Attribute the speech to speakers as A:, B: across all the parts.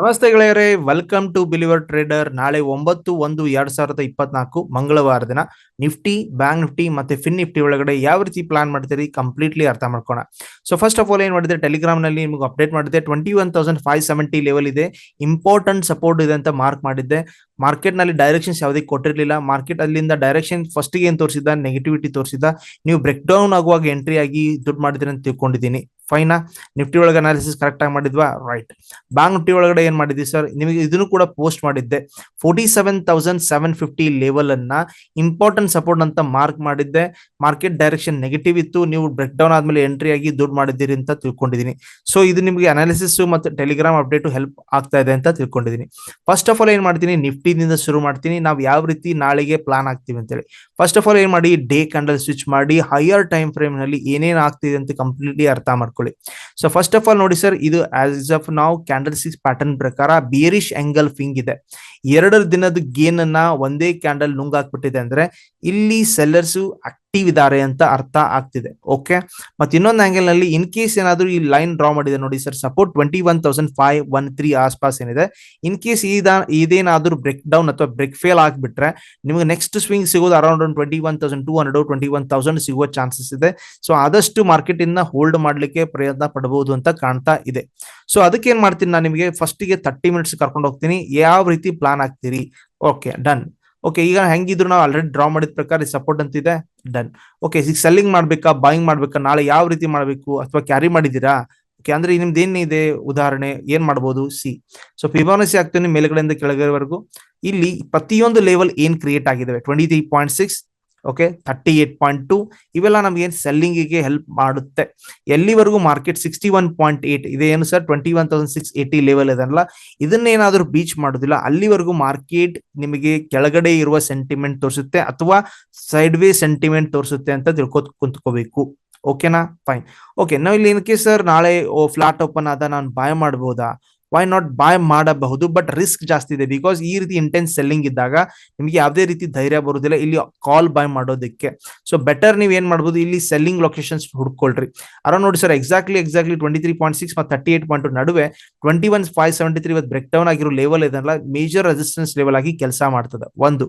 A: ನಮಸ್ತೆ ಗೆಳೆಯರೇ welcome to believer trader ನಾಳೆ ಒಂಬತ್ತು, ಒಂದು, ಎರಡ್ ಸಾವಿರದ ಇಪ್ಪತ್ನಾಲ್ಕು, ಮಂಗಳವಾರ ದಿನ ನಿಫ್ಟಿ ಬ್ಯಾಂಕ್ ನಿಫ್ಟಿ ಮತ್ತೆ ಫಿನ್ ನಿಫ್ಟಿ ಒಳಗಡೆ ಯಾವ ರೀತಿ ಪ್ಲಾನ್ ಮಾಡ್ತೀರಿ ಕಂಪ್ಲೀಟ್ಲಿ ಅರ್ಥ ಮಾಡ್ಕೋಣ ಸೊ ಫಸ್ಟ್ ಆಫ್ ಆಲ್ ಏನ್ ಮಾಡಿದ್ರೆ ಟೆಲಿಗ್ರಾಮ್ನಲ್ಲಿ ನಿಮ್ಗೆ ಅಪ್ಡೇಟ್ ಮಾಡಿದೆ twenty one thousand five seventy level ಇದೆ. ಇಂಪಾರ್ಟೆಂಟ್ ಸಪೋರ್ಟ್ ಇದೆ ಅಂತ ಮಾರ್ಕ್ ಮಾಡಿದ್ದೆ. ಮಾರ್ಕೆಟ್ನಲ್ಲಿ ಡೈರೆಕ್ಷನ್ಸ್ ಯಾವುದೇ ಕೊಟ್ಟಿರ್ಲಿಲ್ಲ. ಮಾರ್ಕೆಟ್ ಅಲ್ಲಿಂದ ಡೈರೆಕ್ಷನ್ ಫಸ್ಟ್ ಏನ್ ತೋರಿಸಿದ ನೆಗೆಟಿವಿಟಿ ತೋರಿಸಿದ ನೀವು ಬ್ರೇಕ್ ಡೌನ್ ಆಗುವಾಗ ಎಂಟ್ರಿ ಆಗಿ ದುಡ್ಡು ಮಾಡಿದ್ರೆ ಅಂತ ತಿಳ್ಕೊಂಡಿದ್ದೀನಿ. ಫೈನಾ ನಿಫ್ಟಿ ಒಳಗೆ ಅನಾಲಿಸಿಸ್ ಕರೆಕ್ಟ್ ಆಗಿ ಮಾಡಿದ್ವಾ? ರೈಟ್ ಬ್ಯಾಂಕ್ ನಿಫ್ಟಿ ಒಳಗಡೆ ಏನ್ ಮಾಡಿದ್ವಿ ಸರ್ ನಿಮಗೆ ಇದನ್ನು ಕೂಡ ಪೋಸ್ಟ್ ಮಾಡಿದ್ದೆ. Forty seven thousand seven fifty level ಅನ್ನ ಇಂಪಾರ್ಟೆಂಟ್ ಸಪೋರ್ಟ್ ಅಂತ ಮಾರ್ಕ್ ಮಾಡಿದ್ದೆ. ಮಾರ್ಕೆಟ್ ಡೈರೆಕ್ಷನ್ ನೆಗೆಟಿವ್ ಇತ್ತು. ನೀವು ಬ್ರೇಕ್ ಡೌನ್ ಆದ್ಮೇಲೆ ಎಂಟ್ರಿ ಆಗಿ ದುಡ್ಡು ಮಾಡಿದ್ದೀರಿ ಅಂತ ತಿಳ್ಕೊಂಡಿದ್ದೀನಿ. ಸೊ ಇದು ನಿಮಗೆ ಅನಾಲಿಸಿಸ್ ಮತ್ತೆ ಟೆಲಿಗ್ರಾಮ್ ಅಪ್ಡೇಟ್ ಹೆಲ್ಪ್ ಆಗ್ತಾ ಇದೆ ಅಂತ ತಿಳ್ಕೊಂಡಿದ್ದೀನಿ. ಫಸ್ಟ್ ಆಫ್ ಆಲ್ ಏನ್ ಮಾಡ್ತೀನಿ? ನಿಫ್ಟಿನಿಂದ ಶುರು ಮಾಡ್ತೀನಿ. ನಾವು ಯಾವ ರೀತಿ ನಾಳೆಗೆ ಪ್ಲಾನ್ ಆಗ್ತೀವಿ ಅಂತೇಳಿ. ಫಸ್ಟ್ ಆಫ್ ಆಲ್ ಏನ್ ಮಾಡಿ? ಡೇ ಕ್ಯಾಂಡಲ್ ಸ್ವಿಚ್ ಮಾಡಿ. ಹೈಯರ್ ಟೈಮ್ ಫ್ರೇಮ್ನಲ್ಲಿ ಏನೇನು ಆಗ್ತಿದೆ ಅಂತ ಕಂಪ್ಲೀಟ್ಲಿ ಅರ್ಥ ಮಾಡ್ಕೊಳ್ಳಿ ಸೊ ಫಸ್ಟ್ ಆಫ್ ಆಲ್ ನೋಡಿ ಸರ್ ಇದು ಆಸ್ ಆಫ್ ನಾವು ಕ್ಯಾಂಡಲ್ ಸಿಕ್ಸ್ ಪ್ಯಾಟರ್ನ್ ಪ್ರಕಾರ ಬೇರಿಶ್ ಆಂಗಲ್ ಫಿಂಗ್ ಇದೆ. ಎರಡು ದಿನದ ಗೇನ್ ಅನ್ನ ಒಂದೇ ಕ್ಯಾಂಡಲ್ ನುಂಗಾಕ್ಬಿಟ್ಟಿದೆ ಅಂದ್ರೆ ಇಲ್ಲಿ ಸೆಲ್ಲರ್ಸ್ ಆಕ್ಟಿವ್ ಇದ್ದಾರೆ ಅಂತ ಅರ್ಥ ಆಗ್ತಿದೆ ಓಕೆ ಮತ್ತೆ ಇನ್ನೊಂದು ಆಂಗಲ್ನಲ್ಲಿ ಇನ್ ಕೇಸ್ ಏನಾದ್ರು ಈ ಲೈನ್ ಡ್ರಾ ಮಾಡಿದೆ ನೋಡಿ sir support twenty one thousand five one three ಆಸ್ಪಾಸ್ ಏನಿದೆ ಇನ್ ಕೇಸ್ ಇದ ಇದೇನಾದ್ರೂ ಬ್ರೇಕ್ ಡೌನ್ ಅಥವಾ ಬ್ರೇಕ್ ಫೇಲ್ ಆಗಿಬಿಟ್ರೆ ನಿಮಗೆ ನೆಕ್ಸ್ಟ್ ಸ್ವಿಂಗ್ ಸಿಗೋದು ಅರೌಂಡ್ ಒಂದು twenty one thousand two hundred twenty one thousand ಸಿಗುವ ಚಾನ್ಸಸ್ ಇದೆ ಸೊ ಆದಷ್ಟು ಮಾರ್ಕೆಟ್ ಇಂದ ಹೋಲ್ಡ್ ಮಾಡ್ಲಿಕ್ಕೆ ಪ್ರಯತ್ನ ಪಡಬಹುದು ಅಂತ ಕಾಣ್ತಾ ಇದೆ ಸೊ ಅದಕ್ಕೆ ಏನ್ ಮಾಡ್ತೀನಿ ನಾನು ನಿಮಗೆ ಫಸ್ಟ್ಗೆ ತರ್ಟಿ ಮಿನಿಟ್ಸ್ ಕರ್ಕೊಂಡು ಹೋಗ್ತೀನಿ ಯಾವ ರೀತಿ ಪ್ಲಾನ್ ಆಗ್ತೀರಿ ಓಕೆ ಡನ್ ಓಕೆ ಈಗ ಹೆಂಗಿದ್ರು ನಾವು ಆಲ್ರೆಡಿ ಡ್ರಾ ಮಾಡಿದ ಪ್ರಕಾರ ಸಪೋರ್ಟ್ ಅಂತಿದೆ ಡನ್ ಓಕೆ ಈಗ ಸೆಲ್ಲಿಂಗ್ ಮಾಡ್ಬೇಕಾ ಬಾಯಿಂಗ್ ಮಾಡ್ಬೇಕಾ, ನಾಳೆ ಯಾವ ರೀತಿ ಮಾಡಬೇಕು ಅಥವಾ ಕ್ಯಾರಿ ಮಾಡಿದೀರಾ ಓಕೆ ಅಂದ್ರೆ ನಿಮ್ದು ಏನಿದೆ ಉದಾಹರಣೆ, ಏನ್ ಮಾಡ್ಬೋದು? ಸಿ ಸೊ ಫಿಬೋನಸಿ ಆಗ್ತೀನಿ ಮೇಲ್ಗಡೆಯಿಂದ ಕೆಳಗಡೆವರೆಗೂ ಇಲ್ಲಿ ಪ್ರತಿಯೊಂದು ಲೆವೆಲ್ ಏನ್ ಕ್ರಿಯೇಟ್ ಆಗಿದೆ twenty three point six okay thirty eight point two ಇವೆಲ್ಲ ನಮ್ಗೆ ಏನು ಸೆಲ್ಲಿಂಗಿಗೆ ಹೆಲ್ಪ್ ಮಾಡುತ್ತೆ. ಎಲ್ಲಿವರೆಗೂ market sixty one point eight ಇದೆ ಏನು sir twenty one thousand six eighty level ಇದನ್ನಲ್ಲ ಇದನ್ನೇನಾದ್ರೂ ಬೀಚ್ ಮಾಡೋದಿಲ್ಲ. ಅಲ್ಲಿವರೆಗೂ ಮಾರ್ಕೆಟ್ ನಿಮಗೆ ಕೆಳಗಡೆ ಇರುವ ಸೆಂಟಿಮೆಂಟ್ ತೋರಿಸುತ್ತೆ ಅಥವಾ ಸೈಡ್ ವೇ ಸೆಂಟಿಮೆಂಟ್ ತೋರಿಸುತ್ತೆ ಅಂತ ತಿಳ್ಕೊತ್ ಕುಂತ್ಕೋಬೇಕು. ಓಕೆನಾ ಫೈನ್ ಓಕೆ ನಾವು ಇಲ್ಲಿ ಏನಕ್ಕೆ ಸರ್ ನಾಳೆ ಫ್ಲಾಟ್ ಓಪನ್ ಆದ ನಾನು ಬಾಯ್ ಮಾಡಬಹುದಾ ವೈ ನಾಟ್ ಬಾಯ್ ಮಾಡಬಹುದು? ಬಟ್ ರಿಸ್ಕ್ ಜಾಸ್ತಿ ಇದೆ. ಬಿಕಾಸ್ ಈ ರೀತಿ ಇಂಟೆನ್ಸ್ ಸೆಲ್ಲಿಂಗ್ ಇದ್ದಾಗ ನಿಮಗೆ ಯಾವುದೇ ರೀತಿ ಧೈರ್ಯ ಬರುವುದಿಲ್ಲ ಇಲ್ಲಿ ಕಾಲ್ ಬಾಯ್ ಮಾಡೋದಕ್ಕೆ. ಸೊ ಬೆಟರ್ ನೀವು ಏನ್ ಮಾಡಬಹುದು ಇಲ್ಲಿ ಸೆಲ್ಲಿಂಗ್ ಲೊಕೇಶನ್ಸ್ ಹುಡ್ಕೊಳ್ರಿ. ಅರೌಂಡ್ ನೋಡಿ sir exactly exactly twenty three point six ಮತ್ತು ತರ್ಟಿ ಏಟ್ ಪಾಯಿಂಟ್ ನಡುವೆ twenty one five seventy three break down ಆಗಿರೋ ಲೆವೆಲ್ ಇದೆಲ್ಲ ಮೇಜರ್ ರೆಸಿಸ್ಟೆನ್ಸ್ ಲೆವೆಲ್ ಆಗಿ ಕೆಲಸ ಮಾಡ್ತದೆ. ಒಂದು.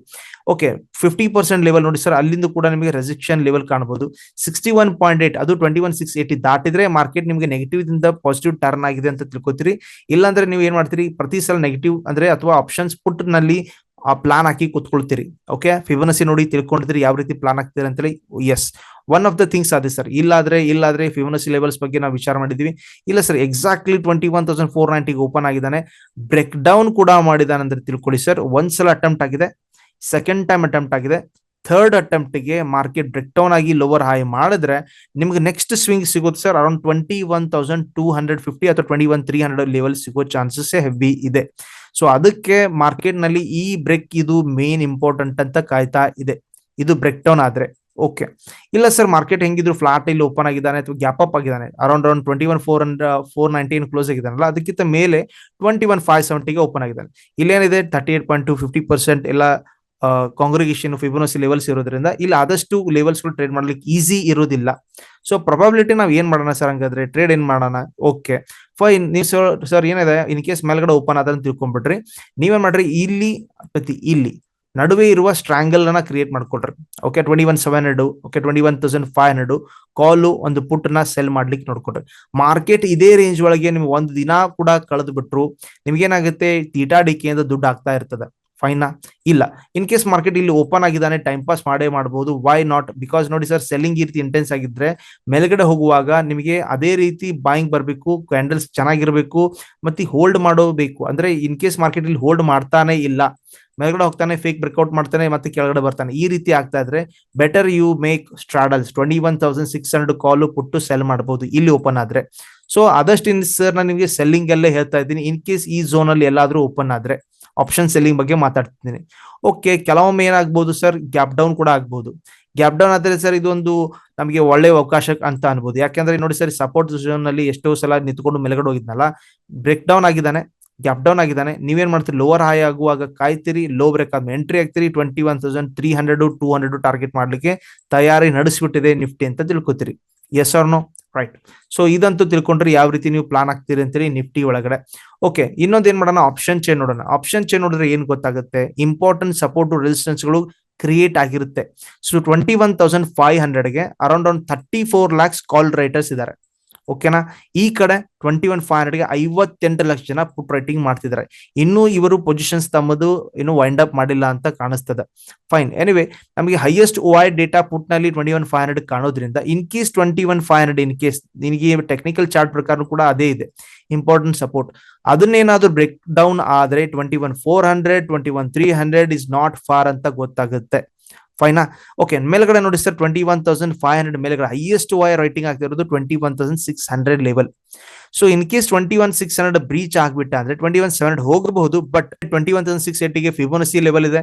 A: ಓಕೆ ಫಿಫ್ಟಿ ಪರ್ಸೆಂಟ್ ಲೆವೆಲ್ ನೋಡಿ ಸರ್ ಅಲ್ಲಿಂದ ಕೂಡ ನಿಮಗೆ ರೆಸಿಕ್ಷನ್ ಲೆವೆಲ್ ಕಾಣಬಹುದು ಸಿಕ್ಸ್ಟಿ ಒನ್ ಪಾಯಿಂಟ್ ಏಟ್ ಅದು ಟ್ವೆಂಟಿ ಒನ್ ಸಿಕ್ಸ್ ಏಟಿ ದಾಟಿದ್ರೆ ಮಾರ್ಕೆಟ್ ನಿಮಗೆ ನೆಗೆಟಿವ್ ಇಂದ ಪಾಸಿಟಿವ್ ಟರ್ನ್ ಆಗಿದೆ ಅಂತ ತಿಳ್ಕೊತೀರಿ. ಇಲ್ಲಾಂದ್ರೆ ನೀವು ಏನ್ ಮಾಡ್ತೀರಿ? ಪ್ರತಿ ಸಲ ನೆಗೆಟಿವ್ ಅಂದ್ರೆ ಅಥವಾ ಆಪ್ಷನ್ಸ್ ಪುಟ್ನಲ್ಲಿ ಆ ಪ್ಲಾನ್ ಹಾಕಿ ಕುತ್ಕೊಳ್ತೀರಿ. ಓಕೆ ಫಿಬನಸಿ ನೋಡಿ ತಿಳ್ಕೊಂಡಿದ್ರಿ ಯಾವ ರೀತಿ ಪ್ಲಾನ್ ಆಗ್ತೀರಿ ಅಂತೇಳಿ? Yes one of the things ಅದೇ ಸರ್ ಇಲ್ಲಾದ್ರೆ ಇಲ್ಲಾದ್ರೆ ಫಿಬನಸಿ ಲೆವೆಲ್ಸ್ ಬಗ್ಗೆ ನಾವು ವಿಚಾರ ಮಾಡಿದ್ವಿ ಇಲ್ಲ sir exactly twenty one thousand four ನೈಂಟಿಗೆ open ಆಗಿದ್ದಾನೆ. ಬ್ರೇಕ್ ಡೌನ್ ಕೂಡ ಮಾಡಿದಾನೆ ಅಂದ್ರೆ ತಿಳ್ಕೊಳ್ಳಿ ಸರ್ ಒಂದ್ಸಲ ಅಟೆಂಪ್ಟ್ ಆಗಿದೆ. ಸೆಕೆಂಡ್ ಟೈಮ್ ಅಟೆಂಪ್ಟ್ ಆಗಿದೆ. ಥರ್ಡ್ ಅಟೆಂಪ್ಟ್ಗೆ ಮಾರ್ಕೆಟ್ ಬ್ರೇಕ್ ಡೌನ್ ಆಗಿ ಲೋವರ್ ಹೈ ಮಾಡಿದ್ರೆ ನಿಮ್ಗೆ ನೆಕ್ಸ್ಟ್ ಸ್ವಿಂಗ್ ಸಿಗುತ್ತೆ sir around twenty one thousand two hundred fifty ಅಥವಾ twenty one three hundred level ಸಿಗೋ ಚಾನ್ಸಸ್ ಹೆವಿ ಇದೆ. ಸೊ ಅದಕ್ಕೆ ಮಾರ್ಕೆಟ್ನಲ್ಲಿ ಈ ಬ್ರೇಕ್ ಇದು ಮೇನ್ ಇಂಪಾರ್ಟೆಂಟ್ ಅಂತ ಕಾಯ್ತಾ ಇದೆ. ಇದು ಬ್ರೇಕ್ ಡೌನ್ ಆದ್ರೆ. ಓಕೆ ಇಲ್ಲ ಸರ್ ಮಾರ್ಕೆಟ್ ಹೆಂಗಿದ್ರು ಫ್ಲಾಟ್ ಇಲ್ಲಿ ಓಪನ್ ಆಗಿದ್ದಾನೆ ಅಥವಾ ಗ್ಯಾಪ್ ಅಪ್ ಆಗಿದ್ದಾನೆ. Around around twenty one four hundred four nineteen close ಆಗಿದ್ದಾನಲ್ಲ, ಅದಕ್ಕಿಂತ ಮೇಲೆ ಟ್ವೆಂಟಿ ಒನ್ ಫೈವ್ ಸೆವೆಂಟಿಗೆ ಓಪನ್ ಆಗಿದ್ದಾನೆ. ಇಲ್ಲೇನಿದೆ thirty eight point two fifty percent ಎಲ್ಲ ಕಾಂಗ್ರಿಗೇಷನ್ ಫಿಬೋನಸಿ ಲೆವೆಲ್ಸ್ ಇರೋದ್ರಿಂದ ಇಲ್ಲಿ ಆದಷ್ಟು ಲೆವೆಲ್ಸ್ ಟ್ರೇಡ್ ಮಾಡ್ಲಿಕ್ಕೆ ಈಸಿ ಇರೋದಿಲ್ಲ. ಸೊ ಪ್ರೊಬಾಬಿಲಿಟಿ ನಾವ್ ಏನ್ ಮಾಡೋಣ ಸರ್ ಹಂಗಾದ್ರೆ? ಟ್ರೇಡ್ ಏನ್ ಮಾಡೋಣ? ಓಕೆ ಫೈನ್ ನೀವು ಸರ್ ಸರ್ ಏನಿದೆ? ಇನ್ ಕೇಸ್ ಮೇಲ್ಗಡೆ ಓಪನ್ ಆದ್ರೆ ತಿಳ್ಕೊಂಡ್ಬಿಟ್ರಿ. ನೀವೇನ್ ಮಾಡ್ರಿ? ಇಲ್ಲಿ ಪ್ರತಿ ಇಲ್ಲಿ ನಡುವೆ ಇರುವ ಸ್ಟ್ರಾಂಗಲ್ ಅನ್ನ create ಮಾಡ್ಕೊಡ್ರಿ. Okay twenty one seven hundred okay twenty one thousand five hundred call ಒಂದು ಪುಟ್ನ ಸೆಲ್ ಮಾಡ್ಲಿಕ್ಕೆ ನೋಡ್ಕೊಡ್ರಿ. ಮಾರ್ಕೆಟ್ ಇದೇ ರೇಂಜ್ ಒಳಗೆ ನಿಮ್ಗೆ ಒಂದು ದಿನ ಕೂಡ ಕಳೆದು ಬಿಟ್ರು ನಿಮ್ಗೇನಾಗುತ್ತೆ ತೀಟಾ ಡಿಕೆಯಿಂದ ದುಡ್ಡು ಆಗ್ತಾ ಇರ್ತದೆ. ಫೈನಾ ಇಲ್ಲ. ಇನ್ ಕೇಸ್ ಮಾರ್ಕೆಟ್ ಇಲ್ಲಿ ಓಪನ್ ಆಗಿದ್ದಾನೆ ಟೈಮ್ ಪಾಸ್ ಮಾಡೇ ಮಾಡಬಹುದು ವೈ ನಾಟ್ ಬಿಕಾಸ್ ನೋಡಿ ಸರ್ ಸೆಲ್ಲಿಂಗ್ ಈ ರೀತಿ ಇಂಟೆನ್ಸ್ ಆಗಿದ್ರೆ, ಮೇಲ್ಗಡೆ ಹೋಗುವಾಗ ನಿಮಗೆ ಅದೇ ರೀತಿ ಬಾಯಿಂಗ್ ಬರಬೇಕು ಕ್ಯಾಂಡಲ್ಸ್ ಚೆನ್ನಾಗಿರಬೇಕು, ಮತ್ತೆ ಹೋಲ್ಡ್ ಮಾಡಬೇಕು ಅಂದ್ರೆ ಇನ್ ಕೇಸ್ ಮಾರ್ಕೆಟ್ ಇಲ್ಲಿ ಹೋಲ್ಡ್ ಮಾಡ್ತಾನೆ ಇಲ್ಲ. ಮೇಲ್ಗಡೆ ಹೋಗ್ತಾನೆ ಫೇಕ್ ಬ್ರೇಕ್ಔಟ್ ಮಾಡ್ತಾನೆ, ಮತ್ತೆ ಕೆಳಗಡೆ ಬರ್ತಾನೆ. ಈ ರೀತಿ ಆಗ್ತಾ ಇದ್ರೆ better you make straddles twenty one thousand six hundred call ಕೊಟ್ಟು ಸೆಲ್ ಮಾಡಬಹುದು ಇಲ್ಲಿ ಓಪನ್ ಆದ್ರೆ. ಸೊ ಆದಷ್ಟು ಇನ್ ಸರ್ ನಾನು ನಿಮಗೆ ಸೆಲ್ಲಿಂಗ್ ಅಲ್ಲೇ ಹೇಳ್ತಾ ಇದ್ದೀನಿ. ಇನ್ ಕೇಸ್ ಈ ಝೋನ್ ಅಲ್ಲಿ ಎಲ್ಲಾದ್ರೂ ಓಪನ್ ಆದ್ರೆ. ಆಪ್ಷನ್ ಸೆಲ್ಲಿಂಗ್ ಬಗ್ಗೆ ಮಾತಾಡ್ತಿದ್ದೀನಿ. ಓಕೆ ಕೆಲವೊಮ್ಮೆ ಏನಾಗ್ಬೋದು ಸರ್ ಗ್ಯಾಪ್ ಡೌನ್ ಕೂಡ ಆಗ್ಬೋದು. ಗ್ಯಾಪ್ ಡೌನ್ ಆದರೆ ಸರ್ ಇದೊಂದು ನಮಗೆ ಒಳ್ಳೆ ಅವಕಾಶ ಅಂತ ಅನ್ಬೋದು. ಯಾಕೆಂದ್ರೆ ನೋಡಿ ಸರ್ ಸಪೋರ್ಟ್ ಝೋನ್ನಲ್ಲಿ ಎಷ್ಟೋ ಸಲ ನಿಂತ್ಕೊಂಡು ಮೇಲ್ಗಡೆ ಹೋಗಿದ್ನಲ್ಲ ಬ್ರೇಕ್ ಡೌನ್ ಆಗಿದ್ದಾನೆ ಗ್ಯಾಪ್ ಡೌನ್ ಆಗಿದ್ದಾನೆ. ನೀವೇನ್ ಮಾಡ್ತೀರಿ? ಲೋವರ್ ಹೈ ಆಗುವಾಗ ಕಾಯ್ತೀರಿ ಲೋ ಬ್ರೇಕ್ ಆದ್ಮೇಲೆ entry ಆಗ್ತೀರಿ twenty one thousand three hundred two hundred target ಮಾಡ್ಲಿಕ್ಕೆ ತಯಾರಿ ನಡೆಸಿಬಿಟ್ಟಿದೆ ನಿಫ್ಟಿ ಅಂತ ತಿಳ್ಕೊತೀರಿ. Yes or no right so ಇದಂತೂ ತಿಳ್ಕೊಂಡ್ರೆ ಯಾವ ರೀತಿ ನೀವು ಪ್ಲಾನ್ ಆಗ್ತೀರಿ ಅಂತೇಳಿ ನಿಫ್ಟಿ ಒಳಗಡೆ. ಓಕೆ ಇನ್ನೊಂದು ಏನ್ ಮಾಡೋಣ? ಆಪ್ಷನ್ ಚೇನ್ ನೋಡೋಣ. ಆಪ್ಷನ್ ಚೇನ್ ನೋಡಿದ್ರೆ ಏನ್ ಗೊತ್ತಾಗುತ್ತೆ? ಇಂಪಾರ್ಟೆಂಟ್ ಸಪೋರ್ಟ್ ರೆಸಿಸ್ಟೆನ್ಸ್ಗಳು ಕ್ರಿಯೇಟ್ ಆಗಿರುತ್ತೆ. So twenty one thousand five ಹಂಡ್ರೆಡ್ಗೆ around ಒಂದು thirty four lakhs call writers ಇದ್ದಾರೆ ಓಕೆನಾ ಈ ಕಡೆ ಟ್ವೆಂಟಿ ಒನ್ ಫೈವ್ ಹಂಡ್ರೆಡ್ಗೆ ಐವತ್ತೆಂಟು ಲಕ್ಷ ಜನ ಪುಟ್ ರೈಟಿಂಗ್ ಮಾಡ್ತಿದ್ದಾರೆ ಇನ್ನೂ ಇವರು ಪೊಸಿಷನ್ಸ್ ತಮ್ಮದು ಇನ್ನು ವೈಂಡ್ ಅಪ್ ಮಾಡಿಲ್ಲ ಅಂತ ಕಾಣಿಸ್ತದೆ. ಫೈನ್ ಎನಿವೆ ನಮಗೆ ಹೈಯೆಸ್ಟ್ ಓ ಐ ಡೇಟಾ ಪುಟ್ನಲ್ಲಿ twenty one five hundred ಕಾಣೋದ್ರಿಂದ in case twenty one five hundred in case ನಿನಗೆ ಟೆಕ್ನಿಕಲ್ ಚಾರ್ಟ್ ಪ್ರಕಾರ ಕೂಡ ಅದೇ ಇದೆ. ಇಂಪಾರ್ಟೆಂಟ್ ಸಪೋರ್ಟ್ ಅದನ್ನೇನಾದ್ರೂ ಬ್ರೇಕ್ ಡೌನ್ ಆದ್ರೆ twenty one four hundred twenty one three hundred is not far ಅಂತ ಗೊತ್ತಾಗುತ್ತೆ. ಫೈನಾ ಓಕೆ ಮೇಲ್ಗಡೆ ನೋಡಿ sir twenty one thousand five hundred ಮೇಲ್ಗಡೆ ಹೈಯೆಸ್ಟ್ ವೈ ರೈಟಿಂಗ್ ಆಗ್ತಿರೋದು twenty one thousand six hundred level so in case twenty one six hundred breach ಆಗ್ಬಿಟ್ಟ ಅಂದ್ರೆ twenty one seven hundred ಹೋಗಬಹುದು but twenty one thousand six ಏಟಿಗೆ Fibonacci level ಇದೆ.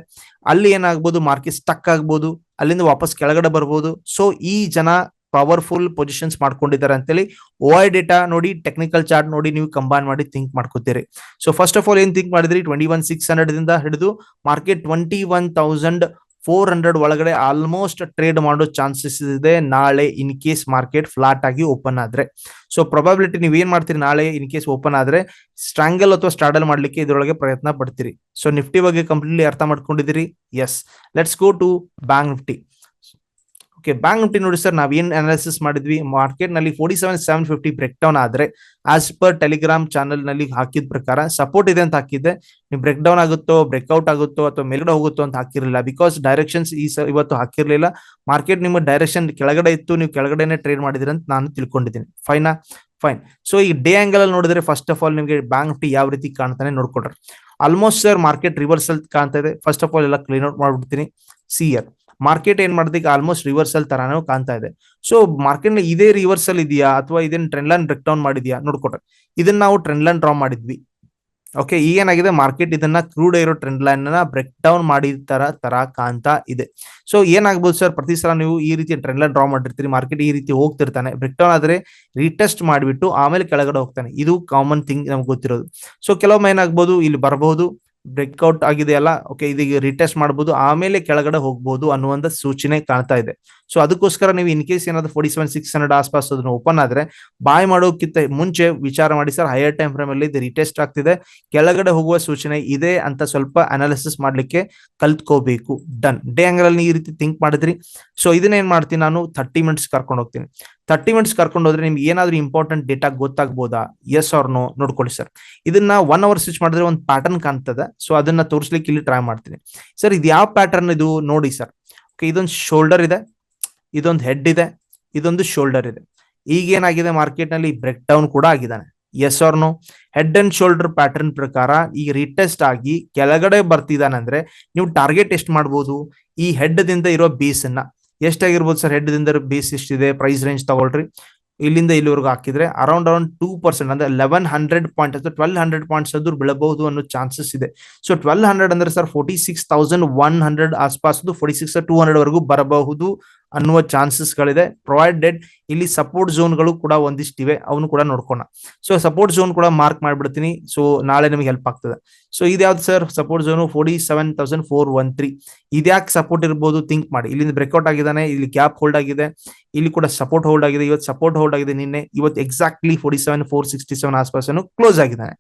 A: ಅಲ್ಲಿ ಏನಾಗ್ಬೋದು market stuck ಆಗ್ಬೋದು, ಅಲ್ಲಿಂದ ವಾಪಸ್ ಕೆಳಗಡೆ ಬರ್ಬೋದು. ಸೊ ಈ ಜನ ಪವರ್ಫುಲ್ ಪೊಸಿಷನ್ಸ್ ಮಾಡ್ಕೊಂಡಿದ್ದಾರೆ ಅಂತೇಳಿ ಓ ಐ ಡೇಟಾ ನೋಡಿ ಟೆಕ್ನಿಕಲ್ ಚಾರ್ಟ್ ನೋಡಿ ನೀವು ಕಂಬೈನ್ ಮಾಡಿ ಥಿಂಕ್ ಮಾಡ್ಕೋತೀರಿ. ಸೊ ಫಸ್ಟ್ ಆಫ್ ಆಲ್ ಏನ್ ಥಿಂಕ್ ಮಾಡಿದ್ರಿ? ಟ್ವೆಂಟಿ ಒನ್ ಸಿಕ್ಸ್ ಹಂಡ್ರೆಡ್ ಇಂದ ಹಿಡಿದು market twenty one thousand four hundred ಒಳಗಡೆ ಆಲ್ಮೋಸ್ಟ್ ಟ್ರೇಡ್ ಮಾಡೋ ಚಾನ್ಸಸ್ ಇದೆ ನಾಳೆ ಇನ್ ಕೇಸ್ ಮಾರ್ಕೆಟ್ ಫ್ಲಾಟ್ ಆಗಿ ಓಪನ್ ಆದ್ರೆ. ಸೊ ಪ್ರೊಬಾಬಿಲಿಟಿ ನೀವು ಏನ್ ಮಾಡ್ತೀರಿ ನಾಳೆ ಇನ್ ಕೇಸ್ ಓಪನ್ ಆದ್ರೆ ಸ್ಟ್ರಾಂಗಲ್ ಅಥವಾ ಸ್ಟ್ರಾಡಲ್ ಮಾಡ್ಲಿಕ್ಕೆ ಇದರೊಳಗೆ ಪ್ರಯತ್ನ ಪಡ್ತೀರಿ. ಸೊ ನಿಫ್ಟಿ ಬಗ್ಗೆ ಕಂಪ್ಲೀಟ್ಲಿ ಅರ್ಥ ಮಾಡ್ಕೊಂಡಿದ್ದೀರಿ? Yes let's go to bank Nifty okay bank Nifty ನೋಡಿ ಸರ್ ನಾವ್ ಏನ್ ಅನಾಲಿಸಿಸ್ ಮಾಡಿದ್ವಿ? ಮಾರ್ಕೆಟ್ನಲ್ಲಿ forty seven seven fifty break down ಆದ್ರೆ ಆಸ್ ಪರ್ ಟೆಲಿಗ್ರಾಮ್ ಚಾನಲ್ನಲ್ಲಿ ಹಾಕಿದ ಪ್ರಕಾರ ಸಪೋರ್ಟ್ ಇದೆ ಅಂತ ಹಾಕಿದ್ದೆ. ನೀವು ಬ್ರೇಕ್ ಡೌನ್ ಆಗುತ್ತೋ ಬ್ರೇಕ್ಔಟ್ ಆಗುತ್ತೋ ಅಥವಾ ಮೇಲ್ಗಡೆ ಹೋಗುತ್ತೋ ಅಂತ ಹಾಕಿರಲಿಲ್ಲ. ಬಿಕಾಸ್ ಡೈರೆಕ್ಷನ್ಸ್ ಈ ಇವತ್ತು ಹಾಕಿರ್ಲಿಲ್ಲ. ಮಾರ್ಕೆಟ್ ನಿಮ್ಮ ಡೈರೆಕ್ಷನ್ ಕೆಳಗಡೆ ಇತ್ತು, ನೀವು ಕೆಳಗಡೆನೆ ಟ್ರೇಡ್ ಮಾಡಿದ್ರಿ ಅಂತ ನಾನು ತಿಳ್ಕೊಂಡಿದ್ದೀನಿ. ಫೈನಾ ಫೈನ್ ಸೊ ಈ ಡೇ ಆಂಗಲ್ ಅಲ್ಲಿ ನೋಡಿದ್ರೆ ಫಸ್ಟ್ ಆಫ್ ಆಲ್ ನಿಮಗೆ ಬ್ಯಾಂಕ್ ನಿಫ್ಟಿ ಯಾವ ರೀತಿ ಕಾಣ್ತಾನೆ ನೋಡ್ಕೊಡ್ರಿ. ಆಲ್ಮೋಸ್ಟ್ ಸರ್ ಮಾರ್ಕೆಟ್ ರಿವರ್ಸಲ್ ಕಾಣ್ತಾ ಇದೆ. ಫಸ್ಟ್ ಆಫ್ ಆಲ್ ಎಲ್ಲ ಕ್ಲೀನ್ ಔಟ್ ಮಾಡ್ಬಿಡ್ತೀನಿ. ಸಿ ಇಯರ್ ಮಾರ್ಕೆಟ್ ಏನ್ ಮಾಡಿದೆ, ಈಗ ಆಲ್ಮೋಸ್ಟ್ ರಿವರ್ಸಲ್ ತರಾನು ಕಾಣ್ತಾ ಇದೆ. ಸೊ ಮಾರ್ಕೆಟ್ನ ಇದೇ ರಿವರ್ಸಲ್ ಇದೆಯಾ? ಅಥವಾ ಇದನ್ನ ಟ್ರೆಂಡ್ ಲೈನ್ ಬ್ರೇಕ್ ಡೌನ್ ಮಾಡಿದ್ಯಾ? ನೋಡ್ಕೊಟ್ರೆ. ಇದನ್ನ ನಾವು ಟ್ರೆಂಡ್ ಲೈನ್ ಡ್ರಾ ಮಾಡಿದ್ವಿ. ಓಕೆ ಏನಾಗಿದೆ? ಮಾರ್ಕೆಟ್ ಇದನ್ನ ಕ್ರೂಡ್ ಇರೋ ಟ್ರೆಂಡ್ ಲೈನ್ನ ಬ್ರೇಕ್ ಡೌನ್ ಮಾಡಿದ ತರ ತರ ಕಾಣ್ತಾ ಇದೆ. ಸೊ ಏನಾಗ್ಬೋದು ಸರ್ ಪ್ರತಿ ಸಲ ನೀವು ಈ ರೀತಿ ಟ್ರೆಂಡ್ ಲೈನ್ ಡ್ರಾ ಮಾಡಿರ್ತೀರಿ. ಮಾರ್ಕೆಟ್ ಈ ರೀತಿ ಹೋಗ್ತಿರ್ತಾನೆ. ಬ್ರೇಕ್ ಡೌನ್ ಆದ್ರೆ ರೀಟೆಸ್ಟ್ ಮಾಡಿಬಿಟ್ಟು ಆಮೇಲೆ ಕೆಳಗಡೆ ಹೋಗ್ತಾನೆ. ಇದು ಕಾಮನ್ ಥಿಂಗ್ ನಮ್ಗೆ ಗೊತ್ತಿರೋದು. ಸೊ ಕೆಲವೊಮ್ಮೆ ಏನಾಗ್ಬೋದು? ಇಲ್ಲಿ ಬರಬಹುದು. ಬ್ರೇಕ್ಔಟ್ ಆಗಿದೆಯಲ್ಲ ಓಕೆ ಇದೀಗ ರಿಟೆಸ್ಟ್ ಮಾಡಬಹುದು ಆಮೇಲೆ ಕೆಳಗಡೆ ಹೋಗ್ಬೋದು ಅನ್ನುವಂತ ಸೂಚನೆ ಕಾಣ್ತಾ ಇದೆ. ಸೊ ಅದಕ್ಕೋಸ್ಕರ ನೀವು ಇನ್ ಕೇಸ್ ಏನಾದ್ರು ಫೋರ್ಟಿ ಸೆವೆನ್ ಸಿಕ್ಸ್ ಹಂಡ್ರೆಡ್ ಆಸ್ಪಾಸ್ ಅದನ್ನ ಓಪನ್ ಆದ್ರೆ, ಬಾಯ್ ಮಾಡೋಕ್ಕಿಂತ ಮುಂಚೆ ವಿಚಾರ ಮಾಡಿ, ಸರ್ ಹೈಯರ್ ಟೈಮ್ ಫ್ರೇಮ್ ಅಲ್ಲಿ ಇದು ರಿಟೆಸ್ಟ್ ಆಗ್ತಿದೆ, ಕೆಳಗಡೆ ಹೋಗುವ ಸೂಚನೆ ಇದೆ ಅಂತ ಸ್ವಲ್ಪ ಅನಾಲಿಸಿಸ್ ಮಾಡ್ಲಿಕ್ಕೆ ಕಲ್ತ್ಕೋಬೇಕು. ಡನ್ ಡೇ ಆಂಗಲ್ ಅಲ್ಲಿ ಈ ರೀತಿ ಥಿಂಕ್ ಮಾಡಿದ್ರಿ. ಸೊ ಇದನ್ನ ಏನ್ ಮಾಡ್ತೀನಿ ನಾನು? ಥರ್ಟಿ ಮಿನಿಟ್ಸ್ ಕರ್ಕೊಂಡು ಹೋಗ್ತೀನಿ. ತರ್ಟಿ ಮಿನಿಟ್ಸ್ ಕರ್ಕೊಂಡು ಹೋದ್ರೆ ನಿಮ್ಗೆ ಏನಾದ್ರೂ ಇಂಪಾರ್ಟೆಂಟ್ ಡೇಟಾ ಗೊತ್ತಾಗ್ಬೋದಾ? ಎಸ್ ನೋ ನೋಡ್ಕೊಳ್ಳಿ ಸರ್ ಇದನ್ನ ಒನ್ ಅವರ್ ಸ್ವಿಚ್ ಮಾಡಿದ್ರೆ ಒಂದು ಪ್ಯಾಟರ್ನ್ ಕಾಣ್ತದೆ. ಸೊ ಅದನ್ನ ತೋರಿಸ್ಲಿಕ್ಕೆ ಇಲ್ಲಿ ಟ್ರೈ ಮಾಡ್ತೀನಿ. ಸರ್ ಇದು ಯಾವ ಪ್ಯಾಟರ್ನ್ ಇದು? ನೋಡಿ ಸರ್ ಓಕೆ ಇದೊಂದು ಶೋಲ್ಡರ್ ಇದೆ. ಇದೊಂದು ಹೆಡ್ ಇದೆ. ಇದೊಂದು ಶೋಲ್ಡರ್ ಇದೆ. ಈಗ ಏನಾಗಿದೆ ಮಾರ್ಕೆಟ್ನಲ್ಲಿ? ಬ್ರೇಕ್ ಡೌನ್ ಕೂಡ ಆಗಿದ್ದಾನೆ. Yes are no head and shoulder pattern ಪ್ರಕಾರ ಈಗ ರಿಟೆಸ್ಟ್ ಆಗಿ ಕೆಳಗಡೆ ಬರ್ತಿದ್ದಾನೆ ಅಂದ್ರೆ ನೀವು ಟಾರ್ಗೆಟ್ ಎಷ್ಟು ಮಾಡ್ಬೋದು? ಈ ಹೆಡ್ ದಿಂದ ಇರೋ ಬೇಸ್ ಅನ್ನ. ಎಷ್ಟಾಗಿರ್ಬೋದು ಸರ್ ಹೆಡ್ ದಿಂದ ಬೇಸ್ ಎಷ್ಟಿದೆ? ಪ್ರೈಸ್ ರೇಂಜ್ ತಗೊಳ್ರಿ. ಇಲ್ಲಿಂದ ಇಲ್ಲಿವರೆಗೂ ಹಾಕಿದ್ರೆ ಅರೌಂಡ್ ಅರೌಂಡ್ ಟೂ ಪರ್ಸೆಂಟ್ ಅಂದ್ರೆ ಲೆವೆನ್ ಹಂಡ್ರೆಡ್ ಪಾಯಿಂಟ್ ಅಥವಾ ಟ್ವೆಲ್ ಹಂಡ್ರೆಡ್ ಪಾಯಿಂಟ್ಸ್ ಅದು ಬೀಳಬಹುದು ಅನ್ನೋ ಚಾನ್ಸಸ್ ಇದೆ. ಸೊ ಟ್ವೆಲ್ ಹಂಡ್ರೆಡ್ ಅಂದ್ರೆ sir forty six thousand one hundred ಆಸ್ಪಾಸ್ forty six two hundred ವರೆಗೂ ಬರಬಹುದು. ಅನ್ನುವ ಚಾನ್ಸಸ್ ಗಳಿದೆ. ಪ್ರೊವೈಡೆಡ್ ಇಲ್ಲಿ ಸಪೋರ್ಟ್ ಝೋನ್ಗಳು ಕೂಡ ಒಂದಿಷ್ಟಿವೆ, ಅವನು ಕೂಡ ನೋಡ್ಕೋಣ. ಸೊ ಸಪೋರ್ಟ್ ಝೋನ್ ಕೂಡ ಮಾರ್ಕ್ ಮಾಡ್ಬಿಡ್ತೀನಿ. ಸೊ ನಾಳೆ ನಿಮಗೆ ಹೆಲ್ಪ್ ಆಗ್ತದೆ. So ಇದ್ಯಾವ್ದು sir support zone forty seven thousand four one three ಇದ್ಯಾಕೆ ಸಪೋರ್ಟ್ ಇರ್ಬೋದು? ಥಿಂಕ್ ಮಾಡಿ. ಇಲ್ಲಿಂದ ಬ್ರೇಕ್ಔಟ್ ಆಗಿದ್ದಾನೆ, ಇಲ್ಲಿ ಗ್ಯಾಪ್ ಹೋಲ್ಡ್ ಆಗಿದೆ. ಇಲ್ಲಿ ಕೂಡ ಸಪೋರ್ಟ್ ಹೋಲ್ಡ್ ಆಗಿದೆ. ಇವತ್ತು ಸಪೋರ್ಟ್ ಹೋಲ್ಡ್ ಆಗಿದೆ ನಿನ್ನೆ. ಇವತ್ತು exactly forty seven four sixty seven ಆಸ್ಪಾಸನ್ನು close ಆಗಿದ್ದಾನೆ.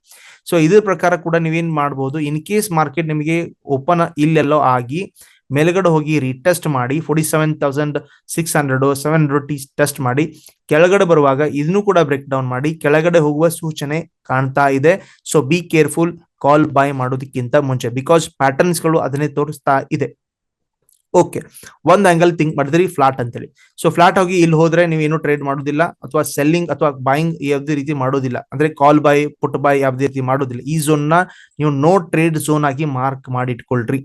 A: ಸೊ ಇದ್ರ ಪ್ರಕಾರ ಕೂಡ ನೀವೇನ್ ಮಾಡಬಹುದು ಇನ್ ಕೇಸ್ ಮಾರ್ಕೆಟ್ ನಿಮಗೆ ಓಪನ್ ಇಲ್ಲೆಲ್ಲೋ ಆಗಿ ಮೇಲ್ಗಡೆ ಹೋಗಿ ರೀಟೆಸ್ಟ್ ಮಾಡಿ forty seven thousand six hundred seven hundred test ಮಾಡಿ, ಕೆಳಗಡೆ ಬರುವಾಗ ಇದನ್ನು ಕೂಡ ಬ್ರೇಕ್ ಡೌನ್ ಮಾಡಿ, ಕೆಳಗಡೆ ಹೋಗುವ ಸೂಚನೆ ಕಾಣ್ತಾ ಇದೆ. So be careful call buy ಮಾಡೋದಕ್ಕಿಂತ ಮುಂಚೆ ಬಿಕಾಸ್ ಪ್ಯಾಟರ್ನ್ಸ್ಗಳು ಅದನ್ನೇ ತೋರಿಸ್ತಾ ಇದೆ. ಓಕೆ ಒಂದ್ ಆಂಗಲ್ ಥಿಂಕ್ ಮಾಡಿದ್ರಿ ಫ್ಲಾಟ್ ಅಂತೇಳಿ. ಸೊ ಫ್ಲಾಟ್ ಹೋಗಿ ಇಲ್ಲಿ ಹೋದ್ರೆ ನೀವು ಏನು ಟ್ರೇಡ್ ಮಾಡೋದಿಲ್ಲ, ಅಥವಾ ಸೆಲ್ಲಿಂಗ್ ಅಥವಾ ಬಾಯಿಂಗ್ ಯಾವುದೇ ರೀತಿ ಮಾಡೋದಿಲ್ಲ. ಅಂದ್ರೆ ಕಾಲ್ ಬೈ ಪುಟ್ ಬೈ ಯಾವುದೇ ರೀತಿ ಮಾಡೋದಿಲ್ಲ. ಈ ಝೋನ್ನ ನೀವು ನೋ ಟ್ರೇಡ್ ಝೋನ್ ಆಗಿ ಮಾರ್ಕ್ ಮಾಡಿ ಇಟ್ಕೊಳ್ರಿ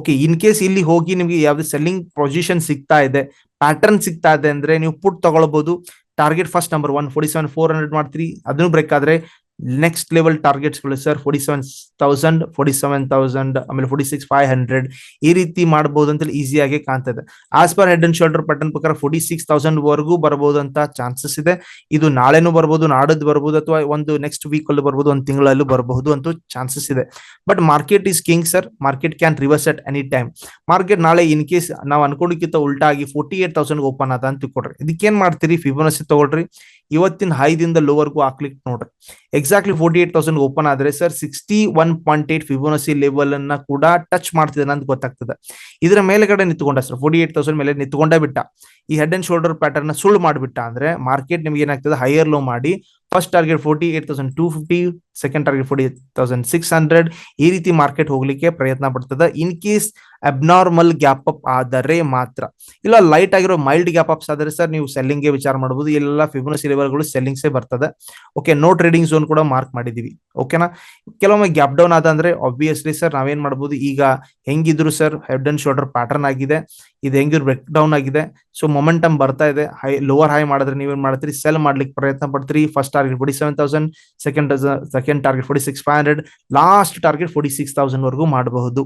A: ಓಕೆ ಇನ್ ಕೇಸ್ ಇಲ್ಲಿ ಹೋಗಿ ನಿಮ್ಗೆ ಯಾವ್ದು ಸೆಲ್ಲಿಂಗ್ ಪೊಸಿಷನ್ ಸಿಗ್ತಾ ಇದೆ ಪ್ಯಾಟರ್ನ್ ಸಿಗ್ತಾ ಇದೆ ಅಂದ್ರೆ ನೀವು ಪುಟ್ ತಗೊಳ್ಬಹುದು target first number one forty seven four hundred ಮಾಡ್ತೀರಿ. ಅದನ್ನು ಬ್ರೇಕ್ ಆದ್ರೆ next level ಟಾರ್ಗೆಟ್ಸ್ಗಳು sir forty seven thousand forty seven thousand ಆಮೇಲೆ ಫೋರ್ಟಿ ಸಿಕ್ಸ್ ಫೈವ್ ಹಂಡ್ರೆಡ್ ಈ ರೀತಿ ಮಾಡಬಹುದು ಅಂತ ಈಸಿಯಾಗಿ ಕಾಣ್ತದೆ. As per head and shoulder pattern ಪ್ರಕಾರ ಫೋರ್ಟಿ ಸಿಕ್ಸ್ ತೌಸಂಡ್ ವರೆಗೂ ಬರಬಹುದು ಅಂತ ಚಾನ್ಸಸ್ ಇದೆ. ಇದು ನಾಳೆನೂ ಬರ್ಬೋದು ನಾಡದ್ ಬರ್ಬೋದು, ಅಥವಾ ಒಂದು ನೆಕ್ಸ್ಟ್ ವೀಕ್ ಅಲ್ಲಿ ಬರ್ಬೋದು, ಒಂದು ತಿಂಗಳಲ್ಲೂ ಬರಬಹುದು ಅಂತ ಚಾನ್ಸಸ್ ಇದೆ. But market is king sir market can reverse at any time market ನಾಳೆ ಇನ್ ಕೇಸ್ ನಾವು ಅನ್ಕೊಂಡಿಕ್ಕಿಂತ ಉಲ್ಟಾಗಿ ಫೋರ್ಟಿ ಏಟ್ ತೌಸಂಡ್ ಓಪನ್ ಆದ ಅಂತ ತಿಳ್ಕೊಡ್ರಿ ಇದಕ್ಕೇನ್ ಮಾಡ್ತೀರಿ? ಫಿಬೋನಸಿ ತಗೊಳ್ರಿ. ಇವತ್ತಿನ ಹೈದಿಂದ ಲೋವರ್ಗೂ ಹಾಕ್ಲಿಕ್ಕೆ ನೋಡ್ರಿ. Exactly forty eight thousand open ಆದ್ರೆ sir sixty one point eight Fibonacci level ಅನ್ನ ಕೂಡ ಟಚ್ ಮಾಡ್ತಿದ್ದಾನೆ ಅಂತ ಗೊತ್ತಾಗ್ತದೆ. ಇದರ ಮೇಲ್ಗಡೆ ನಿಂತ್ಕೊಂಡ ಸರ್ ಫೋರ್ಟಿ ಏಟ್ ತೌಸಂಡ್ ಮೇಲೆ ನಿಂತ್ಕೊಂಡೇ ಬಿಟ್ಟ. ಈ ಹೆಡ್ ಅಂಡ್ ಶೋಲ್ಡರ್ ಪ್ಯಾಟರ್ನ್ ಸುಳ್ಳು ಮಾಡಿಬಿಟ್ಟ ಅಂದ್ರೆ ಮಾರ್ಕೆಟ್ ನಿಮ್ಗೆ ಏನಾಗ್ತದೆ? ಹೈಯರ್ ಲೋ ಮಾಡಿ first target forty eight thousand two fifty second target forty thousand six hundred ಈ ರೀತಿ ಮಾರ್ಕೆಟ್ ಹೋಗ್ಲಿಕ್ಕೆ ಪ್ರಯತ್ನ ಪಡ್ತದೆ. In case abnormal gap up ಆದರೆ ಮಾತ್ರ. ಇಲ್ಲ ಲೈಟ್ ಆಗಿರೋ ಮೈಲ್ಡ್ ಗ್ಯಾಪ್ ಅಪ್ಸ್ ಆದರೆ ಸರ್ ನೀವು ಸೆಲ್ಲಿಂಗ್ಗೆ ವಿಚಾರ ಮಾಡಬಹುದು ಎಲ್ಲ ಸಿಲಿವರ್ ಲೆವೆಲ್ಗಳು ಸೆಲ್ಲಿಂಗ್ಸೇ ಬರ್ತದೆ. ಓಕೆ ನೋ ಟ್ರೇಡಿಂಗ್ ಝೋನ್ ಕೂಡ ಮಾರ್ಕ್ ಮಾಡಿದೀವಿ. ಓಕೆನಾ ಕೆಲವೊಮ್ಮೆ ಗ್ಯಾಪ್ ಡೌನ್ ಆದ ಅಂದ್ರೆ ಆಬ್ವಿಯಸ್ಲಿ ಸರ್ ನಾವೇನ್ ಮಾಡಬಹುದು ಈಗ ಹೆಂಗಿದ್ರು sir head and shoulder pattern ಆಗಿದೆ. ಇದು ಹೆಂಗಿದ್ರು ಬ್ರೇಕ್ ಡೌನ್ ಆಗಿದೆ. ಸೊ ಮೊಮೆಂಟಮ್ ಬರ್ತಾ ಇದೆ. ಹೈ ಲೋವರ್ ಹೈ ಮಾಡಿದ್ರೆ ನೀವೇನ್ ಮಾಡ್ತೀರಿ? ಸೆಲ್ ಮಾಡ್ಲಿಕ್ಕೆ ಪ್ರಯತ್ನ ಪಡ್ತೀರಿ. First target forty seven thousand second second target forty six five hundred last target forty six thousand ವರೆಗೂ ಮಾಡಬಹುದು.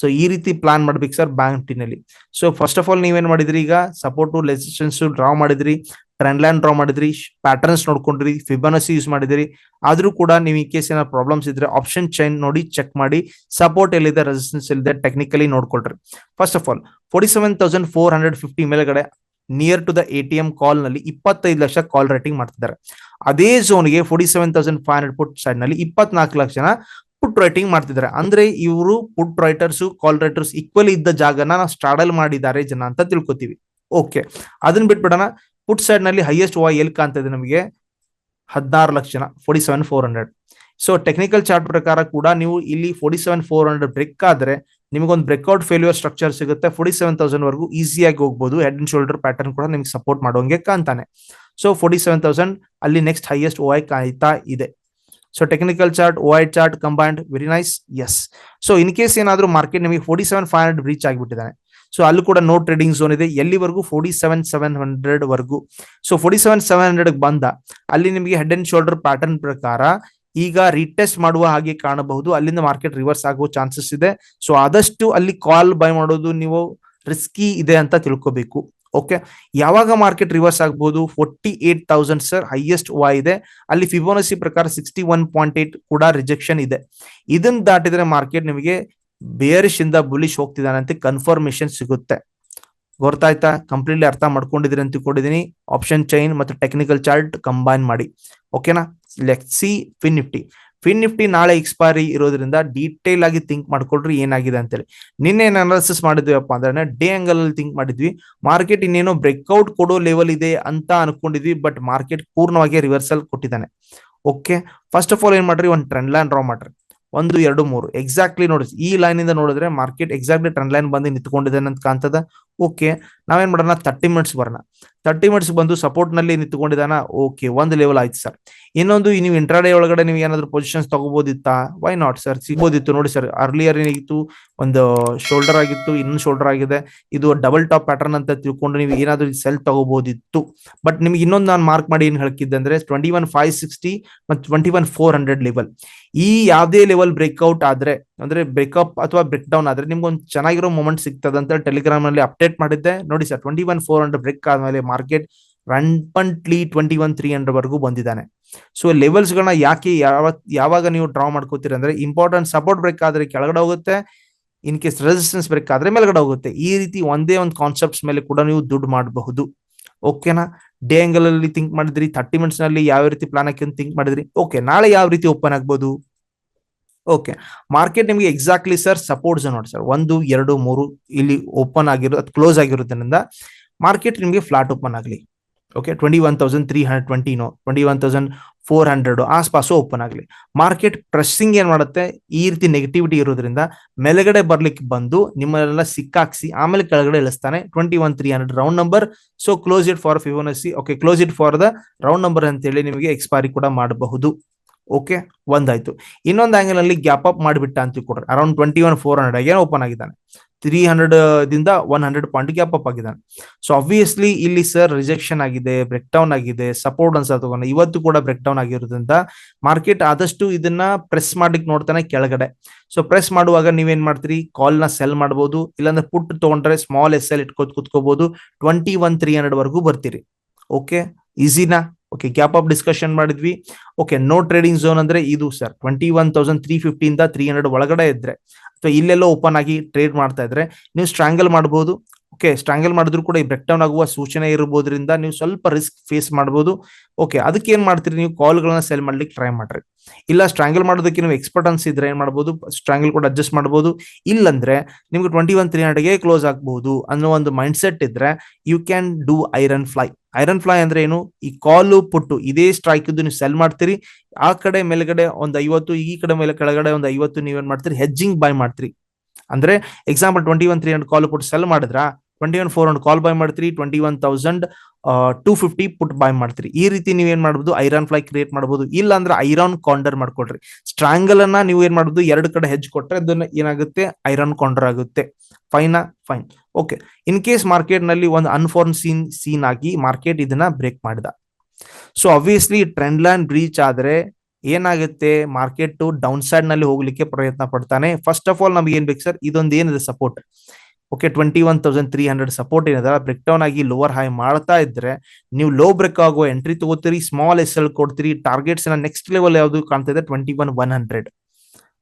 A: ಸೊ ಈ ರೀತಿ ಪ್ಲಾನ್ ಮಾಡ್ಬೇಕು ಸರ್ ಬ್ಯಾಂಕ್ ನಿಫ್ಟಿನಲ್ಲಿ ಸೊ ಫಸ್ಟ್ ಆಫ್ ಆಲ್ ನೀವೇನ್ ಮಾಡಿದ್ರಿ ಈಗ? ಸಪೋರ್ಟ್ ರೆಸಿಸ್ಟೆನ್ಸ್ ಡ್ರಾ ಮಾಡಿದ್ರಿ ಟ್ರೆಂಡ್ ಲೈನ್ ಡ್ರಾ ಮಾಡಿದ್ರಿ ಪ್ಯಾಟರ್ನ್ಸ್ ನೋಡ್ಕೊಂಡ್ರಿ ಫಿಬನಸಿ ಯೂಸ್ ಮಾಡಿದ್ರಿ. ಆದ್ರೂ ಕೂಡ ನೀವು ಈ ಕೇಸ್ ಏನಾದ್ರು ಪ್ರಾಬ್ಲಮ್ಸ್ ಇದ್ರೆ ಆಪ್ಷನ್ ಚೈನ್ ನೋಡಿ ಚೆಕ್ ಮಾಡಿ ಸಪೋರ್ಟ್ ಎಲ್ಲಿದೆ ರೆಸಿಸ್ಟೆನ್ಸ್ ಎಲ್ಲಿದೆ technically ನೋಡ್ಕೊಳ್ರಿ. First of all forty seven thousand four hundred fifty ಮೇಲ್ಗಡೆ near to the A T M ಕಾಲ್ನಲ್ಲಿ ಇಪ್ಪತ್ತೈದು ಲಕ್ಷ ಕಾಲ್ ರೇಟಿಂಗ್ ಮಾಡ್ತಿದ್ದಾರೆ. ಅದೇ ಝೋನ್ಗೆ forty seven thousand five hundred put ಸೈಡ್ನಲ್ಲಿ ಇಪ್ಪತ್ನಾಲ್ಕು ಲಕ್ಷ ಜನ ಪುಟ್ ರೈಟಿಂಗ್ ಮಾಡ್ತಿದ್ದಾರೆ. ಅಂದ್ರೆ ಇವರು put writers call writers equal ಇದ್ದ ಜಾಗನ ನಾವು ಸ್ಟಾಡಲ್ ಮಾಡಿದ್ದಾರೆ ಜನ ಅಂತ ತಿಳ್ಕೊತೀವಿ. ಓಕೆ ಅದನ್ನ ಬಿಟ್ಬಿಡೋಣ. ಪುಟ್ ಸೈಡ್ನಲ್ಲಿ ಹೈಯೆಸ್ಟ್ ವಾಯ್ ಎಲ್ಲಿ ಕಾಣ್ತದೆ ನಮಗೆ? ಹದಿನಾರು ಲಕ್ಷ ಜನ forty seven four hundred so technical chart ಪ್ರಕಾರ ಕೂಡ ನೀವು ಇಲ್ಲಿ forty seven four hundred break ಆದ್ರೆ ನಿಮಗೊಂದು ಬ್ರೇಕ್ಔಟ್ ಫೇಲ್ಯೂರ್ ಸ್ಟ್ರಕ್ಚರ್ ಸಿಗುತ್ತೆ. ಫೋರ್ಟಿ ಸೆವೆನ್ ತೌಸಂಡ್ ವರೆಗೂ ಈಸಿಯಾಗಿ ಹೋಗ್ಬೋದು. ಹೆಡ್ ಅಂಡ್ ಶೋಲ್ಡರ್ ಪ್ಯಾಟರ್ನ್ ಕೂಡ ನಿಮ್ಗೆ ಸಪೋರ್ಟ್ ಮಾಡೋಂಗೆ ಕಾಣ್ತಾನೆ. ಸೊ ಫೋರ್ಟಿ ಸೆವೆನ್ ತೌಸಂಡ್ ಅಲ್ಲಿ ನೆಕ್ಸ್ಟ್ ಹೈಯೆಸ್ಟ್ ಓ ಐ ಕಾಯ್ತಾ ಇದೆ. So technical chart wide chart combined very nice yes so in case ಏನಾದರೂ ಮಾರ್ಕೆಟ್ ನಿಮಗೆ forty seven five hundred reach ಆಗಿಬಿಟ್ಟಿದ್ದಾನೆ. So ಅಲ್ಲೂ ಕೂಡ ನೋ ಟ್ರೇಡಿಂಗ್ ಝೋನ್ ಇದೆ. ಎಲ್ಲಿವರೆಗೂ forty seven seven hundred ವರ್ಗೂ? So forty seven seven hundred ಬಂದ. ಅಲ್ಲಿ ನಿಮಗೆ head and shoulder pattern ಪ್ರಕಾರ ಈಗ ರೀಟೆಸ್ಟ್ ಮಾಡುವ ಹಾಗೆ ಕಾಣಬಹುದು. ಅಲ್ಲಿಂದ ಮಾರ್ಕೆಟ್ ರಿವರ್ಸ್ ಆಗುವ ಚಾನ್ಸಸ್ ಇದೆ. ಸೊ ಆದಷ್ಟು ಅಲ್ಲಿ ಕಾಲ್ ಬೈ ಮಾಡೋದು ನೀವು ರಿಸ್ಕಿ ಇದೆ ಅಂತ ತಿಳ್ಕೋಬೇಕು. ಓಕೆ ಯಾವಾಗ ಮಾರ್ಕೆಟ್ ರಿವರ್ಸ್ ಆಗ್ಬೋದು? Forty eight thousand sir highest ವಾ ಇದೆ. ಅಲ್ಲಿ ಫಿಬೋನಸಿ ಪ್ರಕಾರ ಸಿಕ್ಸ್ಟಿ ಒನ್ ಪಾಯಿಂಟ್ ಏಟ್ ಕೂಡ ರಿಜೆಕ್ಷನ್ ಇದೆ. ಇದನ್ನ ದಾಟಿದ್ರೆ ಮಾರ್ಕೆಟ್ ನಿಮಗೆ ಬೇರಿಶ್ ಇಂದ ಬುಲಿಶ್ ಹೋಗ್ತಿದ್ದಾನೆ ಅಂತ ಕನ್ಫರ್ಮೇಶನ್ ಸಿಗುತ್ತೆ. ಗೊತ್ತಾಯ್ತಾ? ಕಂಪ್ಲೀಟ್ಲಿ ಅರ್ಥ ಮಾಡ್ಕೊಂಡಿದ್ರಿ ಅಂತ ತಿಳ್ಕೊಂಡಿದ್ದೀನಿ. ಆಪ್ಷನ್ ಚೈನ್ ಮತ್ತು ಟೆಕ್ನಿಕಲ್ ಚಾರ್ಟ್ ಕಂಬೈನ್ ಮಾಡಿ. ಓಕೆನಾ ಲೆಕ್ see Fin Nifty Fin Nifty ನಾಳೆ ಎಕ್ಸ್ಪೈರಿ ಇರೋದ್ರಿಂದ ಡೀಟೇಲ್ ಆಗಿ ಥಿಂಕ್ ಮಾಡ್ಕೊಳ್ರಿ ಏನಾಗಿದೆ ಅಂತೇಳಿ. ನಿನ್ನೆ ಏನು ಅನಾಲಿಸಿಸ್ ಮಾಡಿದ್ವಿಪ್ಪ ಅಂದ್ರೆ ಡೇ ಆಂಗಲ್ ಅಲ್ಲಿ ಥಿಂಕ್ ಮಾಡಿದ್ವಿ. ಮಾರ್ಕೆಟ್ ಇನ್ನೇನೋ ಬ್ರೇಕ್ಔಟ್ ಕೊಡೋ ಲೆವೆಲ್ ಇದೆ ಅಂತ ಅನ್ಕೊಂಡಿದ್ವಿ ಬಟ್ ಮಾರ್ಕೆಟ್ ಪೂರ್ಣವಾಗಿ ರಿವರ್ಸಲ್ ಕೊಟ್ಟಿದ್ದಾನೆ. ಓಕೆ ಫಸ್ಟ್ ಆಫ್ ಆಲ್ ಏನ್ ಮಾಡ್ರಿ? ಒಂದು ಟ್ರೆಂಡ್ ಲೈನ್ ಡ್ರಾ ಮಾಡ್ರಿ. ಒಂದು, ಎರಡು, ಮೂರು. ಎಕ್ಸಾಕ್ಟ್ಲಿ ನೋಡಿ, ಈ ಲೈನ್ ಇಂದ ನೋಡಿದ್ರೆ ಮಾರ್ಕೆಟ್ ಎಕ್ಸಾಕ್ಟ್ಲಿ ಟ್ರೆಂಡ್ ಲೈನ್ ಬಂದು ನಿಂತ್ಕೊಂಡಿದೆ ಅಂತ ಕಾಣ್ತದ. ಓಕೆ ನಾವೇನ್ ಮಾಡೋಣ? ತರ್ಟಿ ಮಿನಿಟ್ಸ್ ಬರೋಣ. ತರ್ಟಿ ಮಿನಿಟ್ಸ್ ಬಂದು ಸಪೋರ್ಟ್ನಲ್ಲಿ ನಿಂತ್ಕೊಂಡಿದ್ದಾನ? ಓಕೆ ಒಂದು ಲೆವೆಲ್ ಆಯ್ತು ಸರ್ ಇನ್ನೊಂದು ನೀವು ಇಂಟ್ರಾಡೇ ಒಳಗಡೆ ನೀವು ಏನಾದ್ರು ಪೊಸಿಷನ್ಸ್ ತಗೋಬೋದಿತ್ತಾ? ವೈ ನಾಟ್ ಸರ್ ಸಿಗ್ಬೋದಿತ್ತು ನೋಡಿ ಸರ್ ಅರ್ಲಿಯರ್ ಏನಾಗಿತ್ತು ಒಂದು ಶೋಲ್ಡರ್ ಆಗಿತ್ತು, ಇನ್ನೊಂದು ಶೋಲ್ಡರ್ ಆಗಿದೆ. ಇದು ಡಬಲ್ ಟಾಪ್ ಪ್ಯಾಟರ್ನ್ ಅಂತ ತಿಳ್ಕೊಂಡು ನೀವು ಏನಾದ್ರು ಸೆಲ್ ತಗೋಬೋದಿತ್ತು. ಬಟ್ ನಿಮ್ಗೆ ಇನ್ನೊಂದು ನಾನು ಮಾರ್ಕ್ ಮಾಡಿ ಏನ್ ಹೇಳ್ಕಿದ್ದೆ ಅಂದ್ರೆ ಟ್ವೆಂಟಿ ಒನ್ ಫೈವ್ ಸಿಕ್ಸ್ಟಿ ಮತ್ತು twenty one four hundred level ಈ ಯಾವುದೇ ಲೆವೆಲ್ ಬ್ರೇಕ್ಔಟ್ ಆದ್ರೆ, ಅಂದ್ರೆ ಬ್ರೇಕಪ್ ಅಥವಾ ಬ್ರೇಕ್ ಡೌನ್ ಆದ್ರೆ ನಿಮ್ಗೆ ಒಂದು ಚೆನ್ನಾಗಿರೋ ಮೂಮೆಂಟ್ ಸಿಗ್ತದಂತ ಟೆಲಿಗ್ರಾಮ್ನಲ್ಲಿ ಅಪ್ಡೇಟ್ ಮಾಡಿದ್ದೆ. ನೋಡಿ sir twenty one four hundred break ಆದ್ಮೇಲೆ market rampantly twenty one three hundred ವರೆಗೂ ಬಂದಿದ್ದಾನೆ. ಸೊ ಲೆವೆಲ್ಸ್ ಗಳನ್ನ ಯಾಕೆ ಯಾವ ಯಾವಾಗ ನೀವು ಡ್ರಾ ಮಾಡ್ಕೋತೀರಿ ಅಂದ್ರೆ ಇಂಪಾರ್ಟೆಂಟ್ ಸಪೋರ್ಟ್ ಬ್ರೇಕ್ ಆದ್ರೆ ಕೆಳಗಡೆ ಹೋಗುತ್ತೆ ಇನ್ ಕೇಸ್ ರೆಸಿಸ್ಟೆನ್ಸ್ ಬ್ರೇಕ್ ಆದ್ರೆ ಮೇಲ್ಗಡೆ ಹೋಗುತ್ತೆ. ಈ ರೀತಿ ಒಂದೇ ಒಂದು ಕಾನ್ಸೆಪ್ಟ್ಸ್ ಮೇಲೆ ಕೂಡ ನೀವು ದುಡ್ಡು ಮಾಡಬಹುದು. ಓಕೆನಾ ಡೇ ಆಂಗಲ್ ಅಲ್ಲಿ ಥಿಂಕ್ ಮಾಡಿದ್ರಿ ತರ್ಟಿ ಮಿನಿಟ್ಸ್ನಲ್ಲಿ ಯಾವ ರೀತಿ ಪ್ಲಾನ್ ಹಾಕಿ ಥಿಂಕ್ ಮಾಡಿದ್ರಿ. ಓಕೆ ನಾಳೆ ಯಾವ ರೀತಿ ಓಪನ್ ಆಗ್ಬೋದು? ಓಕೆ ಮಾರ್ಕೆಟ್ ನಿಮಗೆ ಎಕ್ಸಾಕ್ಟ್ಲಿ ಸರ್ ಸಪೋರ್ಟ್ಸ್ ನೋಡಿ ಸರ್ ಒಂದು, ಎರಡು, ಮೂರು, ಇಲ್ಲಿ ಓಪನ್ ಆಗಿರೋ ಕ್ಲೋಸ್ ಆಗಿರೋದ್ರಿಂದ ಮಾರ್ಕೆಟ್ ನಿಮಗೆ ಫ್ಲಾಟ್ ಓಪನ್ ಆಗಲಿ. Okay twenty one thousand three hundred ಟ್ವೆಂಟಿನೋ twenty one thousand four hundred ಆಸ್ಪಾಸು open ಆಗಲಿ. ಮಾರ್ಕೆಟ್ ಪ್ರೆಸ್ಸಿಂಗ್ ಏನು ಮಾಡುತ್ತೆ? ಈ ರೀತಿ ನೆಗೆಟಿವಿಟಿ ಇರೋದ್ರಿಂದ ಮೇಲ್ಗಡೆ ಬರ್ಲಿಕ್ಕೆ ಬಂದು ನಿಮ್ಮನ್ನೆಲ್ಲ ಸಿಕ್ಕಾಕ್ಸಿ, ಆಮೇಲೆ ಕೆಳಗಡೆ ಇಳಿಸ್ತಾನೆ. Twenty one three hundred round number so close it for Fibonacci okay close it for the round number ಅಂತೇಳಿ ನಿಮಗೆ ಎಕ್ಸ್ಪೈರಿ ಕೂಡ ಮಾಡಬಹುದು. ಓಕೆ ಒಂದಾಯ್ತು. ಇನ್ನೊಂದು ಆಂಗಲ್ ಅಲ್ಲಿ ಗ್ಯಾಪ್ ಅಪ್ ಮಾಡಿಬಿಟ್ಟ ಅಂತ ಕೊಡ್ರಿ. Around twenty one four hundred ಏನು ಓಪನ್ ಆಗಿದ್ದಾನೆ? ತ್ರೀ ಹಂಡ್ರೆಡ್ ದಿಂದ one hundred point gap up ಆಗಿದ್ದಾನೆ. ಸೊ ಅಬ್ವಿಯಸ್ಲಿ ಇಲ್ಲಿ ಸರ್ ರಿಜೆಕ್ಷನ್ ಆಗಿದೆ ಬ್ರೇಕ್ ಡೌನ್ ಆಗಿದೆ ಸಪೋರ್ಟ್ ಅನ್ಸ ತಗೊಂಡ. ಇವತ್ತು ಕೂಡ ಬ್ರೇಕ್ ಡೌನ್ ಆಗಿರೋದ್ರಿಂದ ಮಾರ್ಕೆಟ್ ಆದಷ್ಟು ಇದನ್ನ ಪ್ರೆಸ್ ಮಾಡ್ಲಿಕ್ಕೆ ನೋಡ್ತಾನೆ ಕೆಳಗಡೆ. ಸೊ ಪ್ರೆಸ್ ಮಾಡುವಾಗ ನೀವೇನ್ ಮಾಡ್ತೀರಿ? ಕಾಲ್ನ ಸೆಲ್ ಮಾಡಬಹುದು ಇಲ್ಲಾಂದ್ರೆ ಪುಟ್ ತಗೊಂಡ್ರೆ ಸ್ಮಾಲ್ ಎಸ್ ಎಲ್ ಇಟ್ಕೋತ್ ಕುತ್ಕೋಬಹುದು ಟ್ವೆಂಟಿ ಒನ್ ತ್ರೀ ಹಂಡ್ರೆಡ್ ವರೆಗೂ ಬರ್ತೀರಿ. ಓಕೆ ಈಸಿನಾ ಓಕೆ ಗ್ಯಾಪ್ ಆಫ್ ಡಿಸ್ಕಷನ್ ಮಾಡಿದ್ವಿ. ಓಕೆ ನೋ ಟ್ರೇಡಿಂಗ್ ಝೋನ್ ಅಂದ್ರೆ ಇದು sir twenty one thousand three ಫಿಫ್ಟಿಯಿಂದ three hundred ಒಳಗಡೆ ಇದ್ರೆ ಅಥವಾ ಇಲ್ಲೆಲ್ಲೋ ಓಪನ್ ಆಗಿ ಟ್ರೇಡ್ ಮಾಡ್ತಾ ಇದ್ರೆ, ನೀವು ಸ್ಟ್ರಾಂಗಲ್ ಮಾಡಬಹುದು ಓಕೆ ಸ್ಟ್ರಾಂಗಲ್ ಮಾಡಿದ್ರು ಕೂಡ ಈ ಬ್ರೇಕ್ ಡೌನ್ ಆಗುವ ಸೂಚನೆ ಇರಬಹುದರಿಂದ ನೀವು ಸ್ವಲ್ಪ ರಿಸ್ಕ್ ಫೇಸ್ ಮಾಡಬಹುದು ಓಕೆ ಅದಕ್ಕೆ ಏನ್ ಮಾಡ್ತೀರಿ ನೀವು ಕಾಲ್ಗಳನ್ನ ಸೆಲ್ ಮಾಡ್ಲಿಕ್ಕೆ ಟ್ರೈ ಮಾಡ್ರಿ. ಇಲ್ಲ ಸ್ಟ್ರಾಂಗಲ್ ಮಾಡೋದಕ್ಕೆ ನೀವು ಎಕ್ಸ್ಪರ್ಟ್ ಅನ್ಸಿದ್ರೆ ಏನ್ ಮಾಡಬಹುದು ಸ್ಟ್ರಾಂಗಲ್ ಕೂಡ ಅಡ್ಜಸ್ಟ್ ಮಾಡಬಹುದು ಇಲ್ಲಂದ್ರೆ ನಿಮ್ಗೆ ಟ್ವೆಂಟಿ ಒನ್ ತ್ರೀ ಹಂಡ್ರೆಡ್ಗೆ ಕ್ಲೋಸ್ ಆಗಬಹುದು ಅನ್ನೋ ಒಂದು ಮೈಂಡ್ ಸೆಟ್ ಇದ್ರೆ you can do iron fly iron fly ಅಂದ್ರೆ ಏನು? ಈ ಕಾಲು ಪುಟ್ಟು, ಇದೇ ಸ್ಟ್ರೈಕ್ ಇದ್ದು ನೀವು ಸೆಲ್ ಮಾಡ್ತೀರಿ. ಆ ಕಡೆ ಮೇಲ್ಗಡೆ ಒಂದು ಐವತ್ತು, ಈ ಕಡೆ ಮೇಲೆ ಕೆಳಗಡೆ ಒಂದು ಐವತ್ತು, ನೀವೇನ್ ಮಾಡ್ತೀರಿ? ಹೆಜ್ಜಿಂಗ್ ಬೈ ಮಾಡ್ತೀರಿ. ಅಂದ್ರೆ example twenty one three hundred call put sell ಮಾಡಿದ್ರ twenty one four hundred call buy ಮಾಡ್ತೀರಿ twenty one thousand two fifty put buy ಮಾಡ್ತೀರಿ. ಈ ರೀತಿ ನೀವು ಏನ್ ಮಾಡ್ಬೋದು ಐರನ್ ಫ್ಲೈ ಕ್ರಿಯೇಟ್ ಮಾಡಬಹುದು ಇಲ್ಲ ಅಂದ್ರೆ ಐರನ್ ಕಾಂಡರ್ ಮಾಡ್ಕೊಡ್ರಿ ಸ್ಟ್ರಾಂಗಲ್ ಅನ್ನ ನೀವು ಏನ್ ಮಾಡಬಹುದು ಎರಡು ಕಡೆ ಹೆಜ್ ಕೊಟ್ರೆ ಅದನ್ನ ಏನಾಗುತ್ತೆ ಐರನ್ ಕಾಂಡರ್ ಆಗುತ್ತೆ. Fine fine okay in case ಮಾರ್ಕೆಟ್ನಲ್ಲಿ ಒಂದು ಅನ್ಫಾರ್ಮ್ ಸೀನ್ ಸೀನ್ ಆಗಿ ಮಾರ್ಕೆಟ್ ಇದನ್ನ ಬ್ರೇಕ್ ಮಾಡಿದ. So obviously trend line breach ಆದ್ರೆ ಏನಾಗುತ್ತೆ? ಮಾರ್ಕೆಟ್ ಡೌನ್ ಸೈಡ್ನಲ್ಲಿ ಹೋಗ್ಲಿಕ್ಕೆ ಪ್ರಯತ್ನ ಪಡ್ತಾನೆ. ಫಸ್ಟ್ ಆಫ್ ಆಲ್ ನಮ್ಗೆ ಏನ್ ಬೇಕು ಸರ್ ಇದೊಂದು ಏನಿದೆ support okay twenty one thousand three hundred support ಏನಿದೆ ಬ್ರೇಕ್ ಡೌನ್ ಆಗಿ ಲೋವರ್ ಹೈ ಮಾಡ್ತಾ ಇದ್ರೆ ನೀವು ಲೋ ಬ್ರೇಕ್ ಆಗುವ ಎಂಟ್ರಿ ತಗೋತೀರಿ ಸ್ಮಾಲ್ ಎಸ್ ಎಲ್ ಕೊಡ್ತೀರಿ ಟಾರ್ಗೆಟ್ಸ್ ನೆಕ್ಸ್ಟ್ ಲೆವೆಲ್ ಯಾವ್ದು ಕಾಣ್ತಾ ಇದೆ? Twenty one one hundred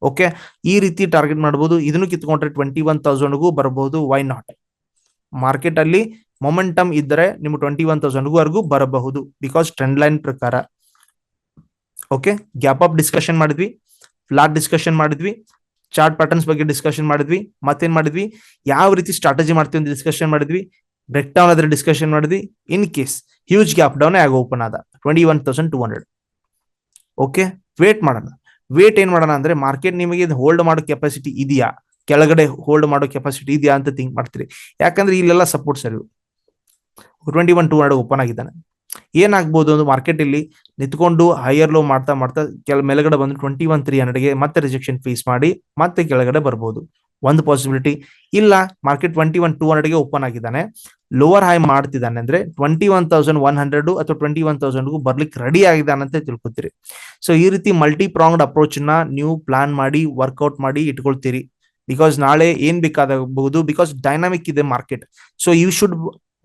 A: okay ಈ ರೀತಿ ಟಾರ್ಗೆಟ್ ಮಾಡಬಹುದು ಇದನ್ನು ಕಿತ್ಕೊಂಡ್ರೆ ಟ್ವೆಂಟಿ ಒನ್ ತೌಸಂಡ್ಗೂ ಬರಬಹುದು ವೈ ನಾಟ್ ಮಾರ್ಕೆಟ್ ಅಲ್ಲಿ ಮೊಮೆಂಟಮ್ ಇದ್ದರೆ ನಿಮ್ಗೆ ಟ್ವೆಂಟಿ ಒನ್ ತೌಸಂಡ್ಗೂ ವರೆಗೂ ಬರಬಹುದು. ಬಿಕಾಸ್ ಟ್ರೆಂಡ್ ಲೈನ್ ಪ್ರಕಾರ. ಓಕೆ ಗ್ಯಾಪ್ ಅಪ್ ಡಿಸ್ಕಷನ್ ಮಾಡಿದ್ವಿ ಫ್ಲಾಟ್ ಡಿಸ್ಕಷನ್ ಮಾಡಿದ್ವಿ ಚಾರ್ಟ್ ಪ್ಯಾಟರ್ನ್ಸ್ ಬಗ್ಗೆ ಡಿಸ್ಕಷನ್ ಮಾಡಿದ್ವಿ, ಮತ್ತೇನ್ ಮಾಡಿದ್ವಿ? ಯಾವ ರೀತಿ ಸ್ಟ್ರಾಟಜಿ ಮಾಡ್ತೀವಿ ಅಂತ ಡಿಸ್ಕಷನ್ ಮಾಡಿದ್ವಿ ಬ್ರೇಕ್ ಡೌನ್ ಆದ್ರೆ ಡಿಸ್ಕಷನ್ ಮಾಡಿದ್ವಿ in case huge gap down ಆಗ ಓಪನ್ ಆದ twenty one thousand two hundred okay wait ಮಾಡೋಣ. ವೇಟ್ ಏನ್ ಮಾಡೋಣ ಅಂದ್ರೆ ಮಾರ್ಕೆಟ್ ನಿಮಗೆ ಹೋಲ್ಡ್ ಮಾಡೋ ಕೆಪಾಸಿಟಿ ಇದೆಯಾ? ಕೆಳಗಡೆ ಹೋಲ್ಡ್ ಮಾಡೋ ಕೆಪಾಸಿಟಿ ಇದೆಯಾ ಅಂತ ಥಿಂಕ್ ಮಾಡ್ತೀರಿ. ಯಾಕಂದ್ರೆ ಇಲ್ಲೆಲ್ಲ ಸಪೋರ್ಟ್ ಸರಿ twenty one two hundred open ಆಗಿದ್ದಾನೆ. ಏನಾಗ್ಬೋದು ಒಂದು ಮಾರ್ಕೆಟ್ ಇಲ್ಲಿ ನಿಂತ್ಕೊಂಡು ಹೈಯರ್ ಲೋ ಮಾಡ್ತಾ ಮಾಡ್ತಾ ಕೆಲ ಮೇಲ್ಗಡೆ ಬಂದು ಟ್ವೆಂಟಿ ಒನ್ ತ್ರೀ ಹಂಡ್ರೆಡ್ಗೆ ಮತ್ತೆ ರಿಜೆಕ್ಷನ್ ಫೇಸ್ ಮಾಡಿ ಮತ್ತೆ ಕೆಳಗಡೆ ಬರ್ಬೋದು. ಒಂದು ಪಾಸಿಬಿಲಿಟಿ ಇಲ್ಲ ಮಾರ್ಕೆಟ್ ಟ್ವೆಂಟಿ ಒನ್ ಟೂ ಹಂಡ್ರೆಡ್ಗೆ ಓಪನ್ ಆಗಿದ್ದಾನೆ. ಲೋವರ್ ಹೈ ಮಾಡ್ತಿದ್ದಾನೆ ಅಂದ್ರೆ twenty one thousand one hundred ಅಥವಾ ಟ್ವೆಂಟಿ ಒನ್ ತೌಸಂಡ್ಗೂ ಬರ್ಲಿಕ್ಕೆ ರೆಡಿ ಆಗಿದ್ದಾನೆ ಅಂತ ತಿಳ್ಕೊತೀರಿ. ಸೊ ಈ ರೀತಿ ಮಲ್ಟಿ ಪ್ರಾಂಗ್ಡ್ ಅಪ್ರೋಚ್ನ ನೀವು ಪ್ಲಾನ್ ಮಾಡಿ ವರ್ಕೌಟ್ ಮಾಡಿ ಇಟ್ಕೊಳ್ತೀರಿ. ಬಿಕಾಸ್ ನಾಳೆ ಏನ್ ಬೇಕಾಗಬಹುದು ಬಿಕಾಸ್ ಡೈನಾಮಿಕ್ ಇದೆ market so you should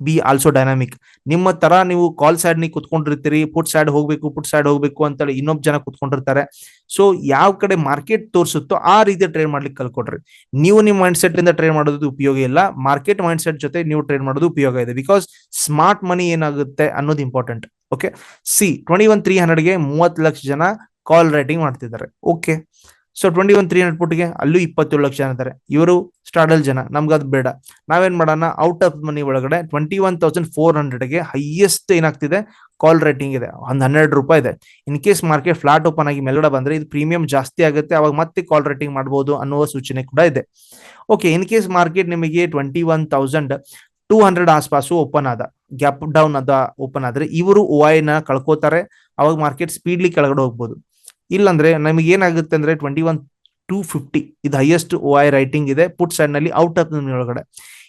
A: be also dynamic ನಿಮ್ಮ ತರ ನೀವು ಕಾಲ್ ಸೈಡ್ ನಿ ಕುತ್ಕೊಂಡಿರ್ತೀರಿ ಪುಟ್ ಸೈಡ್ ಹೋಗ್ಬೇಕು ಪುಟ್ ಸೈಡ್ ಹೋಗ್ಬೇಕು ಅಂತೇಳಿ ಇನ್ನೊಬ್ಬ ಜನ ಕುತ್ಕೊಂಡಿರ್ತಾರೆ. ಸೊ ಯಾವ ಕಡೆ ಮಾರ್ಕೆಟ್ ತೋರಿಸುತ್ತೋ ಆ ರೀತಿ ಟ್ರೇಡ್ ಮಾಡ್ಲಿಕ್ಕೆ ಕಲ್ಕೊಡ್ರಿ. ನೀವು ನಿಮ್ಮ ಮೈಂಡ್ ಸೆಟ್ ಇಂದ ಟ್ರೇಡ್ ಮಾಡೋದು ಉಪಯೋಗ ಇಲ್ಲ. ಮಾರ್ಕೆಟ್ ಮೈಂಡ್ ಸೆಟ್ ಜೊತೆ ನೀವು ಟ್ರೇಡ್ ಮಾಡೋದು ಉಪಯೋಗ ಇದೆ. ಬಿಕಾಸ್ ಸ್ಮಾರ್ಟ್ ಮನಿ ಏನಾಗುತ್ತೆ ಅನ್ನೋದು important okay see twenty one three ಹಂಡ್ರೆಡ್ಗೆ ಮೂವತ್ತು ಲಕ್ಷ ಜನ ಕಾಲ್ ರೈಟಿಂಗ್ ಮಾಡ್ತಿದ್ದಾರೆ. Okay so twenty one three hundred ಪುಟ್ಗೆ ಅಲ್ಲೂ ಇಪ್ಪತ್ತೇಳು ಲಕ್ಷ ಇದ್ದಾರೆ ಇವರು ಸ್ಟ್ರಾಡಲ್ ಜನ ನಮ್ಗೆ ಅದು ಬೇಡ. ನಾವೇನ್ ಮಾಡೋಣ ಔಟ್ ಆಫ್ ಮನಿ ಒಳಗಡೆ ಟ್ವೆಂಟಿ ಒನ್ ತೌಸಂಡ್ ಫೋರ್ ಹಂಡ್ರೆಡ್ಗೆ ಹೈಯೆಸ್ಟ್ ಏನಾಗ್ತಿದೆ? ಕಾಲ್ ರೇಟಿಂಗ್ ಇದೆ. ಒಂದು ಹನ್ನೆರಡು ರೂಪಾಯಿ ಇದೆ. In case market flat open ಆಗಿ ಮೇಲ್ಗಡೆ ಬಂದ್ರೆ ಇದು ಪ್ರೀಮಿಯಂ ಜಾಸ್ತಿ ಆಗುತ್ತೆ. ಅವಾಗ ಮತ್ತೆ ಕಾಲ್ ರೇಟಿಂಗ್ ಮಾಡಬಹುದು ಅನ್ನುವ ಸೂಚನೆ ಕೂಡ ಇದೆ. ಓಕೆ ಇನ್ ಕೇಸ್ ಮಾರ್ಕೆಟ್ ನಿಮಗೆ twenty one thousand two hundred ಆಸ್ಪಾಸು open ಆದ ಗ್ಯಾಪ್ ಡೌನ್ ಅದ ಓಪನ್ ಆದ್ರೆ ಇವರು ಓ ನ ಕಳ್ಕೋತಾರೆ. ಅವಾಗ ಮಾರ್ಕೆಟ್ ಸ್ಪೀಡ್ಲಿ ಕೆಳಗಡೆ ಹೋಗ್ಬೋದು. ಇಲ್ಲಾಂದ್ರೆ ನಮಗೆ ಏನಾಗುತ್ತೆ ಅಂದ್ರೆ ಟ್ವೆಂಟಿ ಒನ್ ಟೂ ಫಿಫ್ಟಿ ಇದು ಹೈಯೆಸ್ಟ್ ಓ ಐ ರೈಟಿಂಗ್ ಇದೆ ಪುಟ್ ಸೈಡ್ನಲ್ಲಿ ಔಟ್ ಆಫ್ ಒಳಗಡೆ.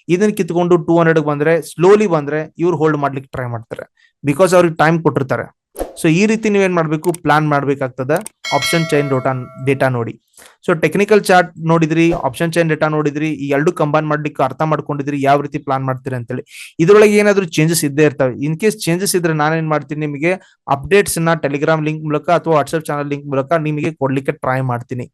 A: ಇದನ್ನ ಕಿತ್ಕೊಂಡು ಟೂ ಹಂಡ್ರೆಡ್ ಬಂದ್ರೆ ಸ್ಲೋಲಿ ಬಂದ್ರೆ ಇವ್ರು ಹೋಲ್ಡ್ ಮಾಡ್ಲಿಕ್ಕೆ ಟ್ರೈ ಮಾಡ್ತಾರೆ. ಬಿಕಾಸ್ ಅವ್ರಿಗೆ ಟೈಮ್ ಕೊಟ್ಟಿರ್ತಾರೆ. ಸೊ ಈ ರೀತಿ ನೀವೇನ್ ಮಾಡ್ಬೇಕು? ಪ್ಲಾನ್ ಮಾಡ್ಬೇಕಾಗ್ತದೆ. ಆಪ್ಷನ್ ಚೈನ್ ಡೋಟಾ ಡೇಟಾ ನೋಡಿ. ಸೊ ಟೆಕ್ನಿಕಲ್ ಚಾರ್ಟ್ ನೋಡಿದ್ರಿ ಆಪ್ಷನ್ ಚೈನ್ ಡೇಟಾ ನೋಡಿದ್ರಿ, ಈ ಎರಡು ಕಂಬೈನ್ ಮಾಡ್ಲಿಕ್ಕೆ ಅರ್ಥ ಮಾಡ್ಕೊಂಡಿದ್ರಿ, ಯಾವ ರೀತಿ ಪ್ಲಾನ್ ಮಾಡ್ತೀರಿ ಅಂತೇಳಿ. ಇದ್ರೊಳಗೆ ಏನಾದ್ರು ಚೇಂಜಸ್ ಇದ್ದೇ ಇರ್ತವೆ. ಇನ್ ಕೇಸ್ ಚೇಂಜಸ್ ಇದ್ರೆ ನಾನೇನ್ ಮಾಡ್ತೀನಿ, ನಿಮಗೆ ಅಪ್ಡೇಟ್ಸ್ನ ಟೆಲಿಗ್ರಾಮ್ ಲಿಂಕ್ ಮೂಲಕ ಅಥವಾ ವಾಟ್ಸ್ಆಪ್ ಚಾನಲ್ ಲಿಂಕ್ ಮೂಲಕ ನಿಮಗೆ ಕೊಡ್ಲಿಕ್ಕೆ ಟ್ರೈ ಮಾಡ್ತೀನಿ.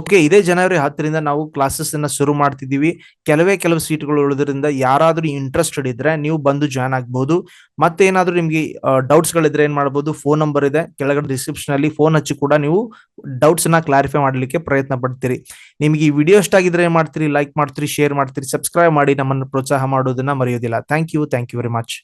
A: ಓಕೆ ಇದೇ ಜನವರಿ ಹತ್ತರಿಂದ ನಾವು ಕ್ಲಾಸಸ್ ಅನ್ನ ಶುರು ಮಾಡ್ತಿದೀವಿ ಕೆಲವೇ ಕೆಲವು ಸೀಟ್ಗಳು ಉಳಿದ್ರಿಂದ ಯಾರಾದ್ರೂ ಇಂಟ್ರೆಸ್ಟೆಡ್ ಇದ್ರೆ ನೀವು ಬಂದು ಜಾಯ್ನ್ ಆಗ್ಬಹುದು ಮತ್ತೆ ಏನಾದ್ರೂ ನಿಮ್ಗೆ ಡೌಟ್ಸ್ ಗಳಿದ್ರೆ ಏನ್ ಮಾಡಬಹುದು ಫೋನ್ ನಂಬರ್ ಇದೆ. ಕೆಳಗಡೆ ಡಿಸ್ಕ್ರಿಪ್ಷನ್ ಅಲ್ಲಿ ಫೋನ್ ಹಚ್ಚಿ ಕೂಡ ನೀವು ಡೌಟ್ಸ್ನ ಕ್ಲಾರಿಫೈ ಮಾಡಲಿಕ್ಕೆ ಪ್ರಯತ್ನ ಪಡ್ತೀರಿ. ನಿಮಗೆ ಈ ವಿಡಿಯೋ ಇಷ್ಟ ಆಗಿದ್ರೆ ಏನ್ ಮಾಡ್ತೀರಿ? ಲೈಕ್ ಮಾಡ್ತೀರಿ ಶೇರ್ ಮಾಡ್ತೀರಿ ಸಬ್ಸ್ಕ್ರೈಬ್ ಮಾಡಿ ನಮ್ಮನ್ನು ಪ್ರೋತ್ಸಾಹ ಮಾಡೋದನ್ನ ಮರೆಯೋದಿಲ್ಲ. Thank you thank you very much